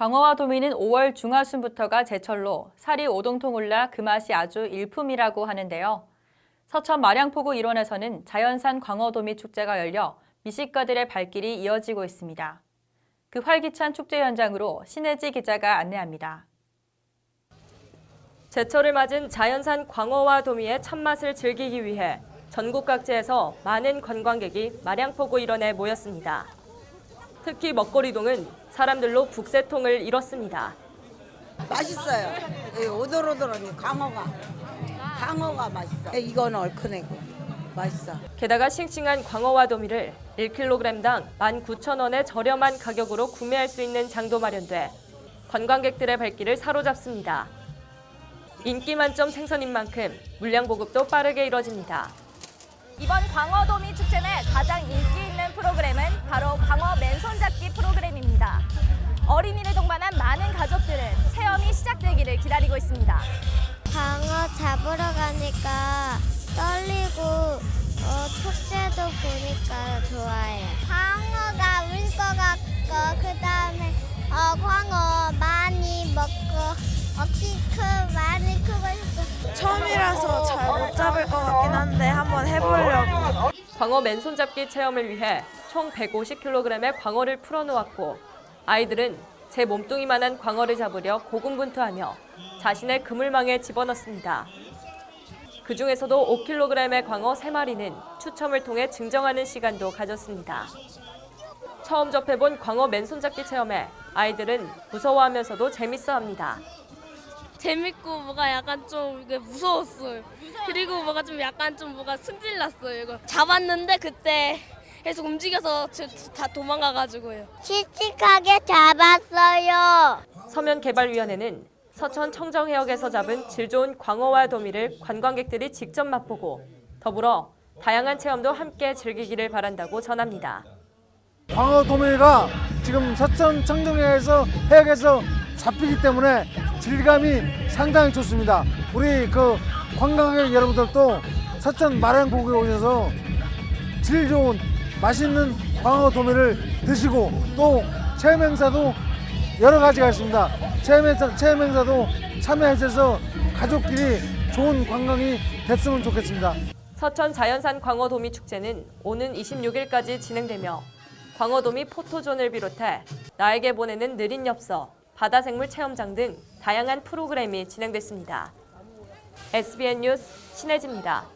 광어와 도미는 5월 중하순부터가 제철로 살이 오동통 올라 그 맛이 아주 일품이라고 하는데요. 서천 마량포구 일원에서는 자연산 광어도미 축제가 열려 미식가들의 발길이 이어지고 있습니다. 그 활기찬 축제 현장으로 신혜지 기자가 안내합니다. 제철을 맞은 자연산 광어와 도미의 참맛을 즐기기 위해 전국 각지에서 많은 관광객이 마량포구 일원에 모였습니다. 특히 먹거리동은 사람들로 북새통을 이뤘습니다. 맛있어요. 이 오돌오돌하니 광어가 광어가 맛있어. 이건 얼큰하고 맛있어. 게다가 싱싱한 광어와 도미를 1kg당 19,000원의 저렴한 가격으로 구매할 수 있는 장도 마련돼 관광객들의 발길을 사로잡습니다. 인기 만점 생선인 만큼 물량 보급도 빠르게 이뤄집니다. 이번 광어도미 축제 내 가장 인기 있는 프로그램은 바로 광어 맨손잡기 프로그램입니다. 어린이를 동반한 많은 가족들은 체험이 시작되기를 기다리고 있습니다. 방어 잡으러 가니까 떨리고 어, 축제도 보니까 좋아요. 방어가 울 것 같고 그 다음에 어, 광어 많이 먹고 어키 크 많이 크고 싶고 처음이라서 잘 못 잡을 것 같긴 한데 한번 해보려고. 광어 맨손잡기 체험을 위해 총 150kg의 광어를 풀어놓았고 아이들은 제 몸뚱이만한 광어를 잡으려 고군분투하며 자신의 그물망에 집어넣습니다. 그 중에서도 5kg의 광어 3마리는 추첨을 통해 증정하는 시간도 가졌습니다. 처음 접해본 광어 맨손잡기 체험에 아이들은 무서워하면서도 재밌어합니다. 재밌고 뭐가 약간 좀 이게 무서웠어요. 그리고 뭐가 좀 약간 좀 뭐가 승질났어요. 이거 잡았는데 그때 계속 움직여서 저- 다 도망가가지고요. 씩씩하게 잡았어요. 서면개발위원회는 서천 청정해역에서 잡은 질 좋은 광어와 도미를 관광객들이 직접 맛보고 더불어 다양한 체험도 함께 즐기기를 바란다고 전합니다. 광어 도매가 지금 서천 청정해에서 해역에서 잡히기 때문에 질감이 상당히 좋습니다. 우리 그 관광객 여러분들도 서천 마량고기에 오셔서 질 좋은 맛있는 광어 도매를 드시고 또 체험 행사도 여러 가지가 있습니다. 체험 행사, 체험 행사도 참여하셔서 가족끼리 좋은 관광이 됐으면 좋겠습니다. 서천 자연산 광어도미 축제는 오는 26일까지 진행되며 광어도미 포토존을 비롯해 나에게 보내는 느린 엽서, 바다생물 체험장 등 다양한 프로그램이 진행됐습니다. SBN 뉴스 신혜지입니다.